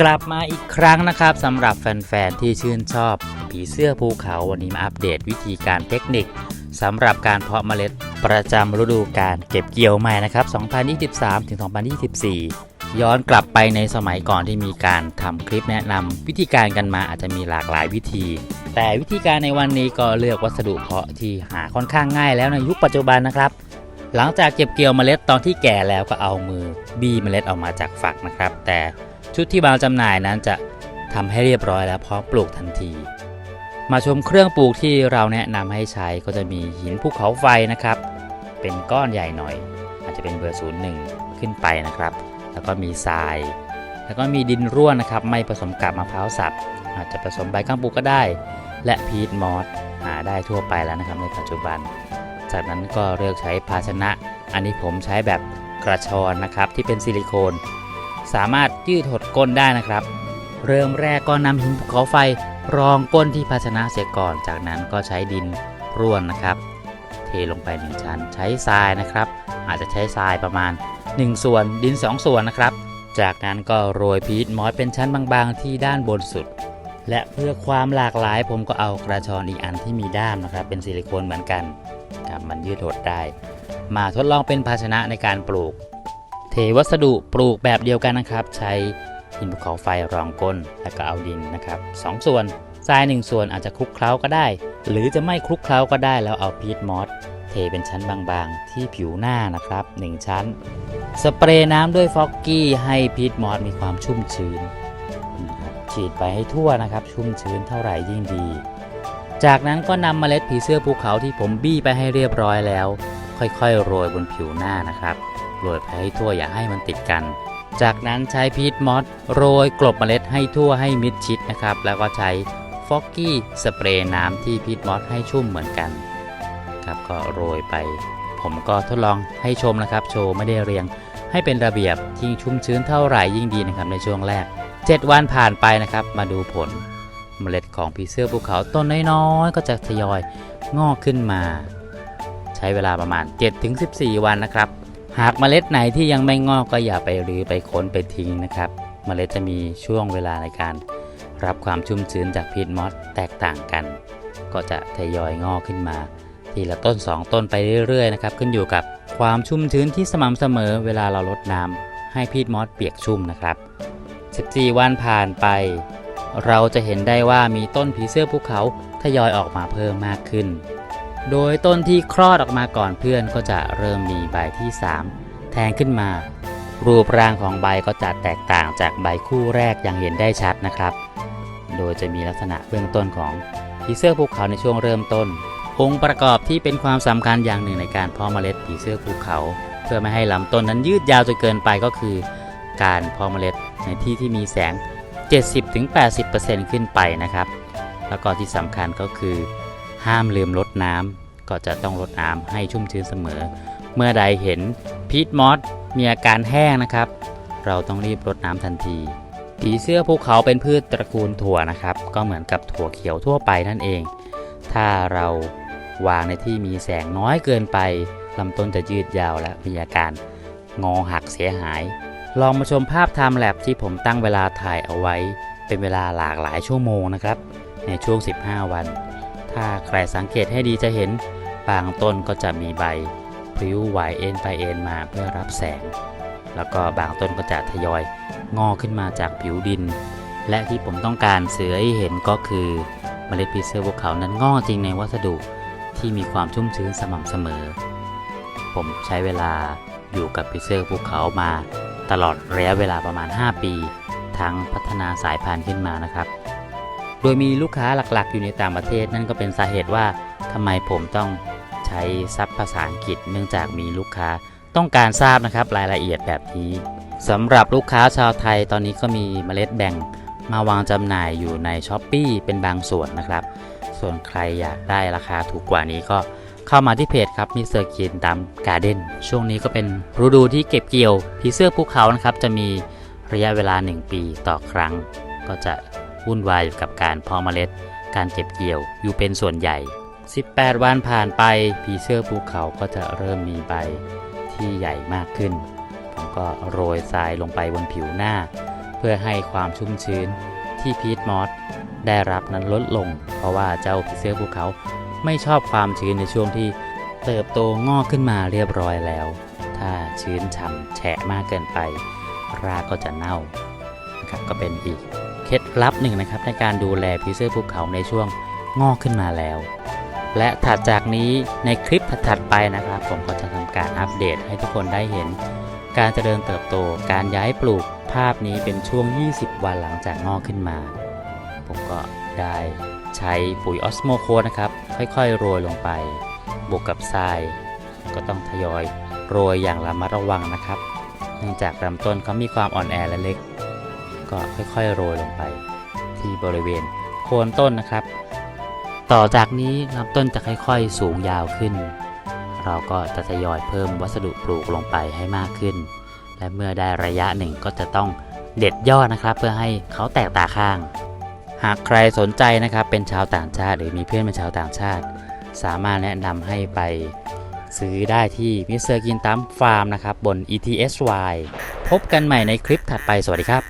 กลับมาอีกครั้งนะครับสำหรับแฟน ๆ ที่ชื่นชอบ ผีเสื้อภูเขาวันนี้มาอัปเดตวิธีการเทคนิคสำหรับการเพาะเมล็ดประจำฤดูการเก็บเกี่ยวใหม่นะครับ 2023 ถึง 2024 ย้อนกลับไปในสมัยก่อนที่มีการทำคลิปแนะนำวิธีการกันมาอาจจะมีหลากหลายวิธี แต่วิธีการในวันนี้ก็เลือกวัสดุเพาะที่หาค่อนข้างง่ายแล้วในยุคปัจจุบันนะครับ หลังจากเก็บเกี่ยวเมล็ดตอนที่แก่แล้วก็เอามือบี้เมล็ดออกมาจากฝักนะครับ แต่ ชุดที่วางจำหน่ายนั้นจะทำให้เรียบร้อยแล้วพร้อมปลูกทันที มาชมเครื่องปลูกที่เราแนะนำให้ใช้ก็จะมีหินภูเขาไฟนะครับ เป็นก้อนใหญ่หน่อย อาจจะเป็นเบอร์ศูนย์หนึ่งขึ้นไปนะครับ แล้วก็มีทราย แล้วก็มีดินร่วนนะครับ ไม่ผสมกับมะพร้าวสับ อาจจะผสมใบข้างปลูกก็ได้ และพีทมอสหาได้ทั่วไปแล้วนะครับในปัจจุบัน จากนั้นก็เลือกใช้ภาชนะ อันนี้ผมใช้แบบกระชอนนะครับที่เป็นซิลิโคน สามารถยืดหดก้นได้นะครับ เริ่มแรกก็นำหินภูเขาไฟรองก้นที่ภาชนะเสียก่อน จากนั้นก็ใช้ดินร่วนนะครับ เทลงไปหนึ่งชั้นใช้ทรายนะครับ อาจจะใช้ทรายประมาณ 1 ส่วนดิน 2 ส่วนนะครับ จากนั้นก็โรยพีทมอสเป็นชั้นบางๆ ที่ด้านบนสุด และเพื่อความหลากหลายผมก็เอากระชอนอีกอันที่มีด้ามนะครับ เป็นซิลิโคนเหมือนกันครับมันยืดหดได้ มาทดลองเป็นภาชนะในการปลูก เทวัสดุปลูกแบบเดียวกันนะครับ ใช้หินภูเขาไฟรองก้นแล้วก็เอาดินนะครับสองส่วนทรายหนึ่งส่วนอาจจะคลุกเคล้าก็ได้ หรือจะไม่คลุกเคล้าก็ได้แล้วเอาพีทมอสเทเป็นชั้นบางๆ ที่ผิวหน้านะครับ 1 ชั้น สเปรย์น้ำด้วยฟอกกี้ให้พีทมอสมีความชุ่มชื้น ฉีดไปให้ทั่วนะครับ ชุ่มชื้นเท่าไหร่ยิ่งดี จากนั้นก็นำเมล็ดผีเสื้อภูเขาที่ผมบี้ไปให้เรียบร้อยแล้ว ค่อยๆ โรยบนผิวหน้านะครับ โรยไปให้ทั่วอย่าให้มันติดกัน จากนั้นใช้พีทมอสโรยกลบเมล็ดให้ทั่วให้มิดชิดนะครับ แล้วก็ใช้ฟอกกี้สเปรย์น้ำที่พีทมอสให้ชุ่มเหมือนกันครับก็โรยไป ผมก็ทดลองให้ชมนะครับ โชว์ไม่ได้เรียง ให้เป็นระเบียบยิ่งชุ่มชื้นเท่าไหร่ยิ่งดีนะครับในช่วงแรก 7 วันผ่านไปนะครับ มาดูผลเมล็ดของผีเสื้อภูเขาต้นน้อยๆก็จะทยอยงอกขึ้นมา ใช้เวลาประมาณ 7-14 วันนะครับ หากเมล็ดไหนที่ยังไม่งอกก็อย่าไปรื้อไปค้นไปทิ้งนะครับ เมล็ดจะมีช่วงเวลาในการ รับความชุ่มชื้นจากพีทมอสแตกต่างกัน ก็จะทยอยงอกขึ้นมา ทีละต้น 2 ต้นไปเรื่อยๆนะครับขึ้นอยู่กับความชุ่มชื้นที่สม่ำเสมอเวลาเราลดน้ำให้พีทมอสเปียกชุ่มนะครับ 14 วันผ่านไป เราจะเห็นได้ว่ามีต้นผีเสื้อภูเขาทยอยออกมาเพิ่มมากขึ้น โดยต้นที่คลอดออกมาก่อนเพื่อนก็จะเริ่มมีใบที่ 3 แทงขึ้นมา รูปร่างของใบก็จะแตกต่างจากใบคู่แรกอย่างเห็นได้ชัดนะครับ โดยจะมีลักษณะเบื้องต้นของผีเสื้อภูเขาในช่วงเริ่มต้น องค์ประกอบที่เป็นความสำคัญอย่างหนึ่งในการเพาะเมล็ดผีเสื้อภูเขา เพื่อไม่ให้ลำต้นนั้นยืดยาวจนเกินไปก็คือ การเพาะเมล็ดในที่ที่มีแสง 70-80%ขึ้นไปนะครับ แล้วก็ที่สำคัญก็คือ ห้ามลืมลดน้ำก็จะต้องลดน้ำให้ชุ่มชื้นเสมอ เมื่อใดเห็นพีทมอสมีอาการแห้งนะครับ เราต้องรีบรดน้ำทันที ผีเสื้อภูเขาเป็นพืชตระกูลถั่วนะครับ ก็เหมือนกับถั่วเขียวทั่วไปนั่นเอง ถ้าเราวางในที่มีแสงน้อยเกินไปลำต้นจะยืดยาวและมีอาการงอหักเสียหาย ลองมาชมภาพไทม์แลปที่ผมตั้งเวลาถ่ายเอาไว้ เป็นเวลาหลากหลายชั่วโมงนะครับ ในช่วง 15 วัน ถ้าใครสังเกตให้ดีจะเห็นบางต้นก็จะมีใบพลิ้วไหวเอ็นไปเอ็นมาเพื่อรับแสง แล้วก็บางต้นก็จะทยอยงอกขึ้นมาจากผิวดิน และที่ผมต้องการเสือให้เห็นก็คือเมล็ดพีเซอร์ภูเขานั้นงอกจริงในวัสดุที่มีความชุ่มชื้นสม่ำเสมอ ผมใช้เวลาอยู่กับพีเซอร์ภูเขามา ตลอดระยะเวลาประมาณ 5 ปี ทั้งพัฒนาสายพันธุ์ขึ้นมานะครับ โดยมีลูกค้าหลักๆ อยู่ในต่างประเทศนั่นก็เป็นสาเหตุว่าทำไมผมต้องใช้ซับภาษาอังกฤษ เนื่องจากมีลูกค้าต้องการทราบนะครับรายละเอียดแบบนี้สำหรับลูกค้าชาวไทยตอนนี้ก็มีเมล็ดแบ่งมาวางจำหน่ายอยู่ใน s h อ p e e เป็นบางส่วนนะครับ ส่วนใครอยากได้ราคาถูกกว่านี้ก็เข้ามาที่เพจครับมิสเตอร์กินตามการ์เด้นช่วงนี้ก็เป็นฤดูที่เก็บเกี่ยวผีเสื้อภูเขานะครับ จะมีระยะเวลา 1 ปีต่อครั้ง ก็จะ วุ่นวายอยู่กับการเพาะเมล็ด การเก็บเกี่ยวอยู่เป็นส่วนใหญ่ 18 วันผ่านไปผีเสื้อภูเขาก็จะเริ่มมีใบที่ใหญ่มากขึ้น ผมก็โรยทรายลงไปบนผิวหน้า เพื่อให้ความชุ่มชื้นที่พีทมอสได้รับนั้นลดลง เพราะว่าเจ้าผีเสื้อภูเขาไม่ชอบความชื้นในช่วงที่เติบโตงอกขึ้นมาเรียบร้อยแล้ว ถ้าชื้นฉ่ำแฉะมากเกินไป รากก็จะเน่านะครับก็เป็นอีก เคล็ดลับหนึ่งนะครับในการดูแลผีเสื้อภูเขาในช่วงงอกขึ้นมาแล้ว และถัดจากนี้ในคลิปถัดไปนะครับ ผมก็จะทำการอัปเดตให้ทุกคนได้เห็น การเจริญเติบโตการย้ายปลูกภาพนี้เป็นช่วง 20 วันหลังจากงอกขึ้นมา ผมก็ได้ใช้ปุ๋ยออสโมโคนะครับ ค่อยๆ โรยลงไป บวกกับทราย ก็ต้องทยอยโรยอย่างระมัดระวังนะครับ เนื่องจากลำต้นเขามีความอ่อนแอและเล็ก ก็ค่อยๆโรยลงไปที่บริเวณโคนต้นนะครับ ต่อจากนี้ลำต้นจะค่อยๆสูงยาวขึ้น เราก็จะทยอยเพิ่มวัสดุปลูกลงไปให้มากขึ้น และเมื่อได้ระยะหนึ่งก็จะต้องเด็ดยอดนะครับ เพื่อให้เขาแตกตาข้าง หากใครสนใจนะครับเป็นชาวต่างชาติหรือมีเพื่อนเป็นชาวต่างชาติ สามารถแนะนำให้ไปซื้อได้ที่มิสเตอร์กินตัมฟาร์มนะครับบน ETSY พบกันใหม่ในคลิปถัดไปสวัสดีครับ